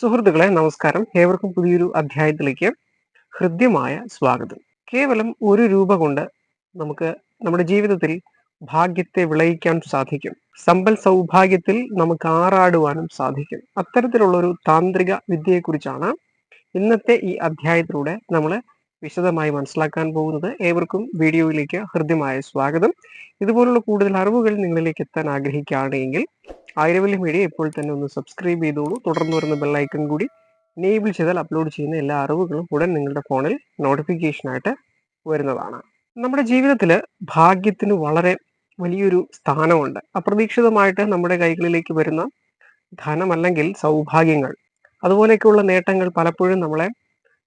സുഹൃത്തുക്കളെ നമസ്കാരം. ഏവർക്കും പുതിയൊരു അധ്യായത്തിലേക്ക് ഹൃദ്യമായ സ്വാഗതം. കേവലം ഒരു രൂപ കൊണ്ട് നമുക്ക് നമ്മുടെ ജീവിതത്തിൽ ഭാഗ്യത്തെ വിളയിക്കാൻ സാധിക്കും. സമ്പൽ സൗഭാഗ്യത്തിൽ നമുക്ക് ആറാടുവാനും സാധിക്കും. അത്തരത്തിലുള്ള ഒരു താന്ത്രിക വിദ്യയെക്കുറിച്ചാണ് ഇന്നത്തെ ഈ അധ്യായത്തിലൂടെ നമ്മൾ വിശദമായി മനസ്സിലാക്കാൻ പോകുന്നത് ഏവർക്കും വീഡിയോയിലേക്ക് ഹൃദ്യമായ സ്വാഗതം. ഇതുപോലുള്ള കൂടുതൽ അറിവുകൾ നിങ്ങളിലേക്ക് എത്താൻ ആഗ്രഹിക്കുകയാണെങ്കിൽ ആയിരവല്ലി മീഡിയ ഇപ്പോൾ തന്നെ ഒന്ന് സബ്സ്ക്രൈബ് ചെയ്തോളൂ. തുടർന്ന് വരുന്ന ബെല്ലൈക്കൺ കൂടി എനേബിൾ ചെയ്താൽ അപ്ലോഡ് ചെയ്യുന്ന എല്ലാ അറിവുകളും ഉടൻ നിങ്ങളുടെ ഫോണിൽ നോട്ടിഫിക്കേഷനായിട്ട് വരുന്നതാണ്. നമ്മുടെ ജീവിതത്തിൽ ഭാഗ്യത്തിന് വളരെ വലിയൊരു സ്ഥാനമുണ്ട്. അപ്രതീക്ഷിതമായിട്ട് നമ്മുടെ കൈകളിലേക്ക് വരുന്ന ധനം അല്ലെങ്കിൽ സൗഭാഗ്യങ്ങൾ അതുപോലെയൊക്കെയുള്ള നേട്ടങ്ങൾ പലപ്പോഴും നമ്മളെ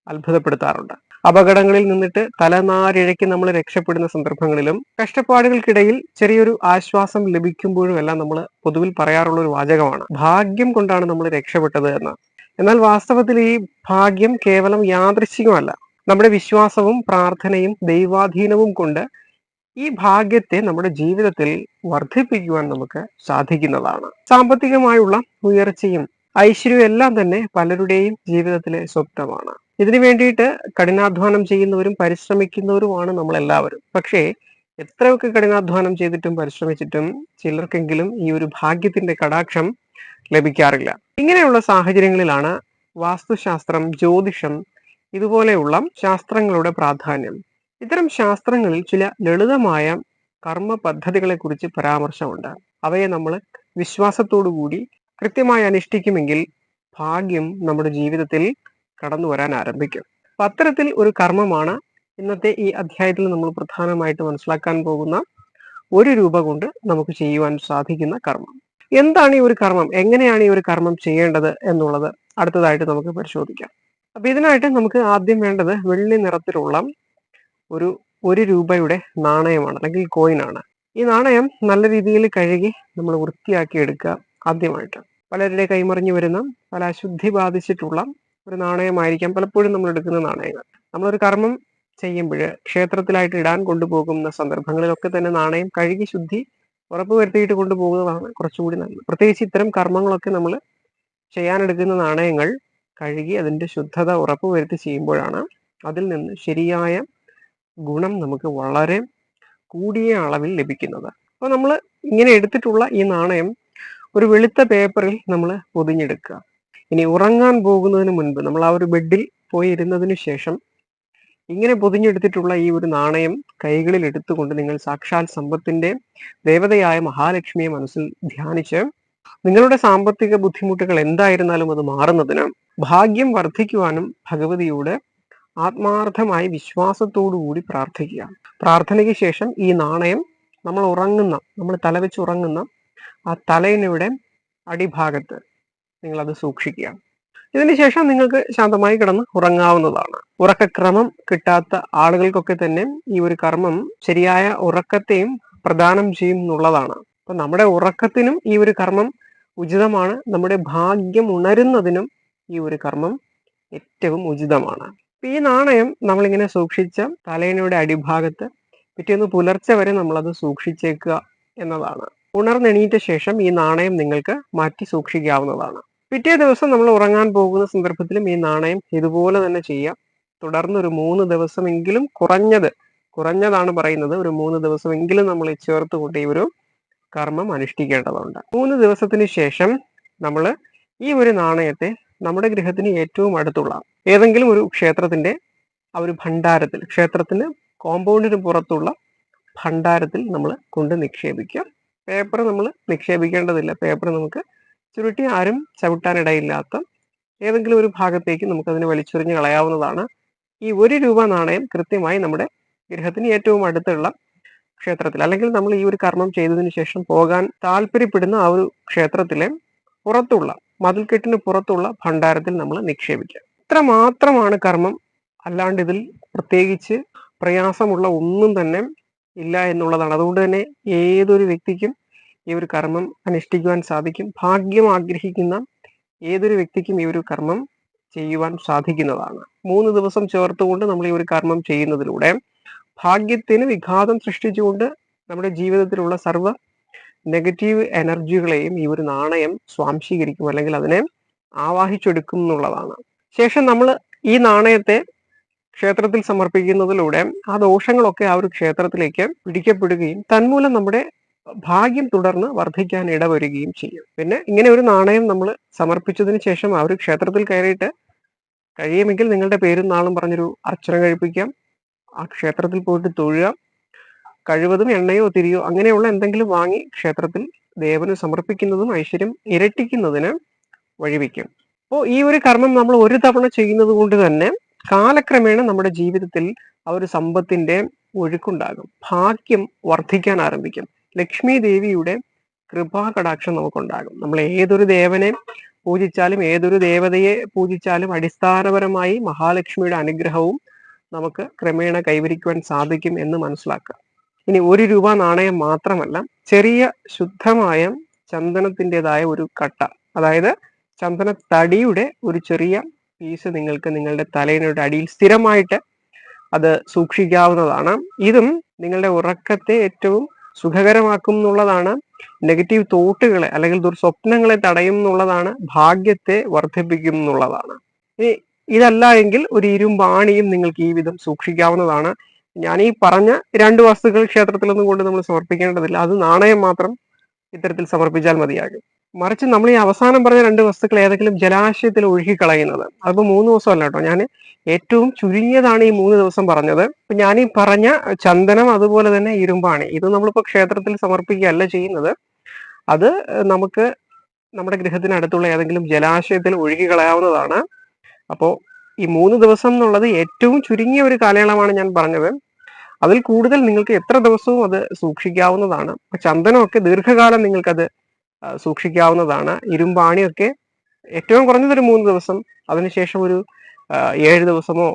അത്ഭുതപ്പെടുത്താറുണ്ട്. അപകടങ്ങളിൽ നിന്നിട്ട് തലനാരിഴയ്ക്ക് നമ്മൾ രക്ഷപ്പെടുന്ന സന്ദർഭങ്ങളിലും കഷ്ടപ്പാടുകൾക്കിടയിൽ ചെറിയൊരു ആശ്വാസം ലഭിക്കുമ്പോഴും എല്ലാം നമ്മൾ പൊതുവിൽ പറയാറുള്ള ഒരു വാചകമാണ്. ഭാഗ്യം കൊണ്ടാണ് നമ്മൾ രക്ഷപ്പെട്ടത് എന്ന്. എന്നാൽ വാസ്തവത്തിൽ ഈ ഭാഗ്യം കേവലം യാദൃശ്ചികമല്ല. നമ്മുടെ വിശ്വാസവും പ്രാർത്ഥനയും ദൈവാധീനവും കൊണ്ട് ഈ ഭാഗ്യത്തെ നമ്മുടെ ജീവിതത്തിൽ വർദ്ധിപ്പിക്കുവാൻ നമുക്ക് സാധിക്കുന്നതാണ്. സാമ്പത്തികമായുള്ള ഉയർച്ചയും ഐശ്വര്യവും എല്ലാം തന്നെ പലരുടെയും ജീവിതത്തിലെ സ്വപ്നമാണ് ഇതിനു വേണ്ടിയിട്ട് കഠിനാധ്വാനം ചെയ്യുന്നവരും പരിശ്രമിക്കുന്നവരുമാണ് നമ്മളെല്ലാവരും. പക്ഷേ എത്രയൊക്കെ കഠിനാധ്വാനം ചെയ്തിട്ടും പരിശ്രമിച്ചിട്ടും ചിലർക്കെങ്കിലും ഈ ഒരു ഭാഗ്യത്തിന്റെ കടാക്ഷം ലഭിക്കാറില്ല. ഇങ്ങനെയുള്ള സാഹചര്യങ്ങളിലാണ് വാസ്തുശാസ്ത്രം ജ്യോതിഷം ഇതുപോലെയുള്ള ശാസ്ത്രങ്ങളുടെ പ്രാധാന്യം. ഇത്തരം ശാസ്ത്രങ്ങളിൽ ചില ലളിതമായ കർമ്മ പദ്ധതികളെ കുറിച്ച് പരാമർശമുണ്ട്. അവയെ നമ്മൾ വിശ്വാസത്തോടു കൂടി കൃത്യമായി അനുഷ്ഠിക്കുമെങ്കിൽ ഭാഗ്യം നമ്മുടെ ജീവിതത്തിൽ കടന്നു വരാൻ ആരംഭിക്കും. അപ്പൊ അത്തരത്തിൽ ഒരു കർമ്മമാണ് ഇന്നത്തെ ഈ അധ്യായത്തിൽ നമ്മൾ പ്രധാനമായിട്ട് മനസ്സിലാക്കാൻ പോകുന്ന ഒരു രൂപ കൊണ്ട് നമുക്ക് ചെയ്യുവാൻ സാധിക്കുന്ന കർമ്മം. എന്താണ് ഈ ഒരു കർമ്മം? എങ്ങനെയാണ് ഈ ഒരു കർമ്മം ചെയ്യേണ്ടത് എന്നുള്ളത് അടുത്തതായിട്ട് നമുക്ക് പരിശോധിക്കാം. അപ്പൊ ഇതിനായിട്ട് നമുക്ക് ആദ്യം വേണ്ടത് വെള്ളി നിറത്തിലുള്ള ഒരു ഒരു രൂപയുടെ നാണയമാണ് അല്ലെങ്കിൽ കോയിനാണ് ഈ നാണയം നല്ല രീതിയിൽ കഴുകി നമ്മൾ വൃത്തിയാക്കി എടുക്കുക ആദ്യമായിട്ട്. പലരുടെ കൈമറിഞ്ഞു വരുന്ന പല അശുദ്ധി ബാധിച്ചിട്ടുള്ള ഒരു നാണയമായിരിക്കാം. പലപ്പോഴും നമ്മൾ എടുക്കുന്ന നാണയങ്ങൾ. നമ്മളൊരു കർമ്മം ചെയ്യുമ്പോൾ ക്ഷേത്രത്തിലായിട്ട് ഇടാൻ കൊണ്ടുപോകുന്ന സന്ദർഭങ്ങളിലൊക്കെ തന്നെ നാണയം കഴുകി ശുദ്ധി ഉറപ്പുവരുത്തിയിട്ട് കൊണ്ടുപോകുന്നതാണ് കുറച്ചുകൂടി നല്ലത്. പ്രത്യേകിച്ച് ഇത്തരം കർമ്മങ്ങളൊക്കെ നമ്മൾ ചെയ്യാനെടുക്കുന്ന നാണയങ്ങൾ കഴുകി അതിന്റെ ശുദ്ധത ഉറപ്പുവരുത്തി ചെയ്യുമ്പോഴാണ് അതിൽ നിന്ന് ശരിയായ ഗുണം നമുക്ക് വളരെ കൂടിയ അളവിൽ ലഭിക്കുന്നത്. അപ്പോൾ നമ്മൾ ഇങ്ങനെ എടുത്തിട്ടുള്ള ഈ നാണയം ഒരു വെളുത്ത പേപ്പറിൽ നമ്മൾ പൊതിഞ്ഞെടുക്കുക. ഇനി ഉറങ്ങാൻ പോകുന്നതിന് മുൻപ് നമ്മൾ ആ ഒരു ബെഡിൽ പോയി ഇരുന്നതിന് ശേഷം ഇങ്ങനെ പൊതിഞ്ഞെടുത്തിട്ടുള്ള ഈ ഒരു നാണയം കൈകളിൽ എടുത്തുകൊണ്ട് നിങ്ങൾ സാക്ഷാൽ സമ്പത്തിന്റെ ദേവതയായ മഹാലക്ഷ്മിയെ മനസ്സിൽ ധ്യാനിച്ച് നിങ്ങളുടെ സാമ്പത്തിക ബുദ്ധിമുട്ടുകൾ എന്തായിരുന്നാലും അത് മാറുന്നതിന് ഭാഗ്യം വർദ്ധിക്കുവാനും ഭഗവതിയോട് ആത്മാർത്ഥമായി വിശ്വാസത്തോടു കൂടി പ്രാർത്ഥിക്കുക. പ്രാർത്ഥനയ്ക്ക് ശേഷം ഈ നാണയം നമ്മൾ ഉറങ്ങുന്ന നമ്മൾ തലവെച്ച് ഉറങ്ങുന്ന ആ തലയിനയുടെ അടിഭാഗത്ത് നിങ്ങൾ അത് സൂക്ഷിക്കുക ഇതിനുശേഷം നിങ്ങൾക്ക് ശാന്തമായി കിടന്ന് ഉറങ്ങാവുന്നതാണ്. ഉറക്കക്രമം കിട്ടാത്ത ആളുകൾക്കൊക്കെ തന്നെ ഈ ഒരു കർമ്മം ശരിയായ ഉറക്കത്തെയും പ്രദാനം ചെയ്യും എന്നുള്ളതാണ് അപ്പൊ നമ്മുടെ ഉറക്കത്തിനും ഈ ഒരു കർമ്മം ഉചിതമാണ്. നമ്മുടെ ഭാഗ്യം ഉണരുന്നതിനും ഈ ഒരു കർമ്മം ഏറ്റവും ഉചിതമാണ്. ഈ നാണയം നമ്മളിങ്ങനെ സൂക്ഷിച്ച തലേനയുടെ അടിഭാഗത്ത് പിറ്റേന്ന് പുലർച്ചെ വരെ നമ്മളത് സൂക്ഷിച്ചേക്കുക എന്നതാണ്. ഉണർന്നെണീറ്റ ശേഷം ഈ നാണയം നിങ്ങൾക്ക് മാറ്റി സൂക്ഷിക്കാവുന്നതാണ്. പിറ്റേ ദിവസം നമ്മൾ ഉറങ്ങാൻ പോകുന്ന സന്ദർഭത്തിലും ഈ നാണയം ഇതുപോലെ തന്നെ ചെയ്യാം. തുടർന്ന് ഒരു മൂന്ന് ദിവസമെങ്കിലും കുറഞ്ഞത് കുറഞ്ഞതാണ് പറയുന്നത്. ഒരു മൂന്ന് ദിവസമെങ്കിലും നമ്മൾ ചേർത്തുകൊണ്ട് ഈ ഒരു കർമ്മം അനുഷ്ഠിക്കേണ്ടതുണ്ട്. മൂന്ന് ദിവസത്തിന് ശേഷം നമ്മൾ ഈ ഒരു നാണയത്തെ നമ്മുടെ ഗൃഹത്തിന് ഏറ്റവും അടുത്തുള്ള ഏതെങ്കിലും ഒരു ക്ഷേത്രത്തിന്റെ ആ ഒരു ഭണ്ഡാരത്തിൽ ക്ഷേത്രത്തിന് കോമ്പൗണ്ടിന് പുറത്തുള്ള ഭണ്ഡാരത്തിൽ നമ്മൾ കൊണ്ട് നിക്ഷേപിക്കുക പേപ്പർ നമ്മൾ നിക്ഷേപിക്കേണ്ടതില്ല. പേപ്പർ നമുക്ക് ചുരുട്ടി ആരും ചവിട്ടാനിടയില്ലാത്ത ഏതെങ്കിലും ഒരു ഭാഗത്തേക്ക് നമുക്കതിനെ വലിച്ചെറിഞ്ഞ് കളയാവുന്നതാണ്. ഈ ഒരു രൂപ നാണയം കൃത്യമായി നമ്മുടെ ഗൃഹത്തിന് ഏറ്റവും അടുത്തുള്ള ക്ഷേത്രത്തിൽ അല്ലെങ്കിൽ നമ്മൾ ഈ ഒരു കർമ്മം ചെയ്തതിന് ശേഷം പോകാൻ താല്പര്യപ്പെടുന്ന ആ ഒരു ക്ഷേത്രത്തിലെ പുറത്തുള്ള മതിൽക്കെട്ടിന് പുറത്തുള്ള ഭണ്ഡാരത്തിൽ നമ്മൾ നിക്ഷേപിക്കുക. ഇത്ര മാത്രമാണ് കർമ്മം. അല്ലാണ്ട് ഇതിൽ പ്രത്യേകിച്ച് പ്രയാസമുള്ള ഒന്നും തന്നെ ഇല്ല എന്നുള്ളതാണ്. അതുകൊണ്ട് തന്നെ ഏതൊരു വ്യക്തിക്കും ഈ ഒരു കർമ്മം അനുഷ്ഠിക്കുവാൻ സാധിക്കും. ഭാഗ്യം ആഗ്രഹിക്കുന്ന ഏതൊരു വ്യക്തിക്കും ഈ ഒരു കർമ്മം ചെയ്യുവാൻ സാധിക്കുന്നതാണ്. മൂന്ന് ദിവസം ചേർത്തുകൊണ്ട് നമ്മൾ ഈ ഒരു കർമ്മം ചെയ്യുന്നതിലൂടെ ഭാഗ്യത്തിന് വിഘാതം സൃഷ്ടിച്ചുകൊണ്ട് നമ്മുടെ ജീവിതത്തിലുള്ള സർവ നെഗറ്റീവ് എനർജികളെയും ഈ ഒരു നാണയം സ്വാംശീകരിക്കും അല്ലെങ്കിൽ അതിനെ ആവാഹിച്ചെടുക്കും എന്നുള്ളതാണ്. ശേഷം നമ്മൾ ഈ നാണയത്തെ ക്ഷേത്രത്തിൽ സമർപ്പിക്കുന്നതിലൂടെ ആ ദോഷങ്ങളൊക്കെ ആ ഒരു ക്ഷേത്രത്തിലേക്ക് പിടിക്കപ്പെടുകയും തന്മൂലം നമ്മുടെ ഭാഗ്യം തുടർന്ന് വർദ്ധിക്കാൻ ഇടവരുകയും ചെയ്യും. പിന്നെ ഇങ്ങനെ ഒരു നാണയം നമ്മൾ സമർപ്പിച്ചതിന് ശേഷം ആ ഒരു ക്ഷേത്രത്തിൽ കയറിയിട്ട് കഴിയുമെങ്കിൽ നിങ്ങളുടെ പേരും നാളും പറഞ്ഞൊരു അർച്ചന കഴിപ്പിക്കാം. ആ ക്ഷേത്രത്തിൽ പോയിട്ട് തൊഴുക. കഴിവതും എണ്ണയോ തിരിയോ അങ്ങനെയുള്ള എന്തെങ്കിലും വാങ്ങി ക്ഷേത്രത്തിൽ ദേവന് സമർപ്പിക്കുന്നതും ഐശ്വര്യം ഇരട്ടിക്കുന്നതിന് വഴിവെക്കും. അപ്പോൾ ഈ ഒരു കർമ്മം നമ്മൾ ഒരു തവണ ചെയ്യുന്നത് കൊണ്ട് തന്നെ കാലക്രമേണ നമ്മുടെ ജീവിതത്തിൽ ആ ഒരു സമ്പത്തിന്റെ ഒഴുക്കുണ്ടാകും. ഭാഗ്യം വർദ്ധിക്കാൻ ആരംഭിക്കും. ലക്ഷ്മി ദേവിയുടെ കൃപാകടാക്ഷം നമുക്കുണ്ടാകും. നമ്മൾ ഏതൊരു ദേവനെ പൂജിച്ചാലും ഏതൊരു ദേവതയെ പൂജിച്ചാലും അടിസ്ഥാനപരമായി മഹാലക്ഷ്മിയുടെ അനുഗ്രഹവും നമുക്ക് ക്രമേണ കൈവരിക്കുവാൻ സാധിക്കും എന്ന് മനസ്സിലാക്കുക ഇനി ഒരു രൂപ നാണയം മാത്രമല്ല ചെറിയ ശുദ്ധമായ ചന്ദനത്തിന്റെതായ ഒരു കട്ട അതായത് ചന്ദന തടിയുടെ ഒരു ചെറിയ പീസ് നിങ്ങൾക്ക് നിങ്ങളുടെ തലയിനോട് അടിയിൽ സ്ഥിരമായിട്ട് അത് സൂക്ഷിക്കാവുന്നതാണ്. ഇതും നിങ്ങളുടെ ഉറക്കത്തെ ഏറ്റവും സുഖകരമാക്കും എന്നുള്ളതാണ് നെഗറ്റീവ് തോട്ടുകളെ അല്ലെങ്കിൽ ദുർസ്വപ്നങ്ങളെ തടയും എന്നുള്ളതാണ് ഭാഗ്യത്തെ വർദ്ധിപ്പിക്കും എന്നുള്ളതാണ്. ഇതല്ല എങ്കിൽ ഒരു ഇരുമ്പാണിയും നിങ്ങൾക്ക് ഈ വിധം സൂക്ഷിക്കാവുന്നതാണ്. ഞാൻ ഈ പറഞ്ഞ രണ്ട് വസ്തുക്കൾ ക്ഷേത്രത്തിലൊന്നും കൊണ്ട് നമ്മൾ സമർപ്പിക്കേണ്ടതില്ല. അത് നാണയം മാത്രം ഇത്തരത്തിൽ സമർപ്പിച്ചാൽ മതിയാകും. മറിച്ച് നമ്മൾ ഈ അവസാനം പറഞ്ഞ രണ്ട് വസ്തുക്കൾ ഏതെങ്കിലും ജലാശയത്തിൽ ഒഴുകി കളയുന്നത് അതിപ്പോൾ മൂന്ന് ദിവസമല്ല കേട്ടോ. ഞാൻ ഏറ്റവും ചുരുങ്ങിയതാണ് ഈ മൂന്ന് ദിവസം പറഞ്ഞത്. ഇപ്പൊ ഞാൻ ഈ പറഞ്ഞ ചന്ദനം അതുപോലെ തന്നെ ഇരുമ്പാണ് ഇത് നമ്മളിപ്പോൾ ക്ഷേത്രത്തിൽ സമർപ്പിക്കുകയല്ല ചെയ്യുന്നത്. അത് നമുക്ക് നമ്മുടെ ഗൃഹത്തിനടുത്തുള്ള ഏതെങ്കിലും ജലാശയത്തിൽ ഒഴുകി കളയാവുന്നതാണ് അപ്പോൾ ഈ മൂന്ന് ദിവസം എന്നുള്ളത് ഏറ്റവും ചുരുങ്ങിയ ഒരു കാലയളവാണ് ഞാൻ പറഞ്ഞത്. അതിൽ കൂടുതൽ നിങ്ങൾക്ക് എത്ര ദിവസവും അത് സൂക്ഷിക്കാവുന്നതാണ്. ചന്ദനമൊക്കെ ദീർഘകാലം നിങ്ങൾക്കത് സൂക്ഷിക്കാവുന്നതാണ്. ഇരുമ്പാണിയൊക്കെ ഏറ്റവും കുറഞ്ഞതൊരു മൂന്ന് ദിവസം അതിനുശേഷം ഒരു ഏഴ് ദിവസമോ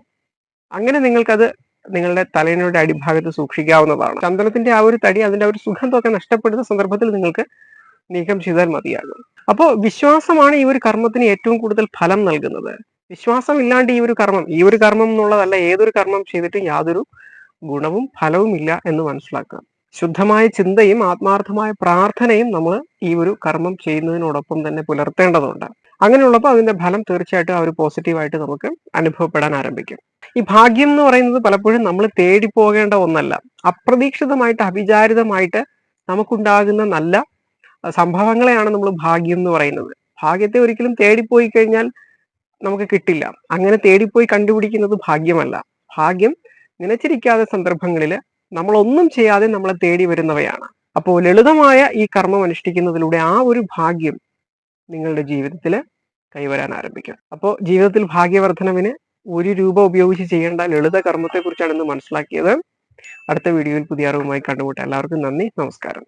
അങ്ങനെ നിങ്ങൾക്കത് നിങ്ങളുടെ തലയിനയുടെ അടിഭാഗത്ത് സൂക്ഷിക്കാവുന്നതാണ്. ചന്ദനത്തിന്റെ ആ ഒരു തടി അതിന്റെ ഒരു സുഗന്ധമൊക്കെ നഷ്ടപ്പെടുന്ന സന്ദർഭത്തിൽ നിങ്ങൾക്ക് നീക്കം ചെയ്താൽ മതിയാകും. അപ്പോൾ വിശ്വാസമാണ് ഈ ഒരു കർമ്മത്തിന് ഏറ്റവും കൂടുതൽ ഫലം നൽകുന്നത്. വിശ്വാസം ഇല്ലാണ്ട് ഈ ഒരു കർമ്മം ഈ ഒരു കർമ്മം എന്നുള്ളതല്ല ഏതൊരു കർമ്മം ചെയ്തിട്ടും യാതൊരു ഗുണവും ഫലവും ഇല്ല എന്ന് മനസ്സിലാക്കുക ശുദ്ധമായ ചിന്തയും ആത്മാർത്ഥമായ പ്രാർത്ഥനയും നമ്മൾ ഈ ഒരു കർമ്മം ചെയ്യുന്നതിനോടൊപ്പം തന്നെ പുലർത്തേണ്ടതുണ്ട്. അങ്ങനെയുള്ളപ്പോൾ അതിന്റെ ഫലം തീർച്ചയായിട്ടും ആ ഒരു പോസിറ്റീവായിട്ട് നമുക്ക് അനുഭവപ്പെടാൻ ആരംഭിക്കും. ഈ ഭാഗ്യം എന്ന് പറയുന്നത് പലപ്പോഴും നമ്മൾ തേടി പോകേണ്ട ഒന്നല്ല. അപ്രതീക്ഷിതമായിട്ട് അവിചാരിതമായിട്ട് നമുക്കുണ്ടാകുന്ന നല്ല സംഭവങ്ങളെയാണ് നമ്മൾ ഭാഗ്യം എന്ന് പറയുന്നത്. ഭാഗ്യത്തെ ഒരിക്കലും തേടിപ്പോയി കഴിഞ്ഞാൽ നമുക്ക് കിട്ടില്ല. അങ്ങനെ തേടിപ്പോയി കണ്ടുപിടിക്കുന്നത് ഭാഗ്യമല്ല. ഭാഗ്യം നിലച്ചിരിക്കാത്ത സന്ദർഭങ്ങളിൽ നമ്മൾ ഒന്നും ചെയ്യാതെ നമ്മളെ തേടി വരുന്നവയാണ്. അപ്പോൾ ലളിതമായ ഈ കർമ്മം അനുഷ്ഠിക്കുന്നതിലൂടെ ആ ഒരു ഭാഗ്യം നിങ്ങളുടെ ജീവിതത്തിൽ കൈവരാൻ ആരംഭിക്കും. അപ്പോൾ ജീവിതത്തിൽ ഭാഗ്യവർദ്ധനവിന് ഒരു രൂപ ഉപയോഗിച്ച് ചെയ്യേണ്ട ലളിത കർമ്മത്തെക്കുറിച്ചാണ് ഇന്ന് മനസ്സിലാക്കിയത്. അടുത്ത വീഡിയോയിൽ പുതിയ അറിവുമായി കണ്ടുമുട്ടാം എല്ലാവർക്കും നന്ദി നമസ്കാരം.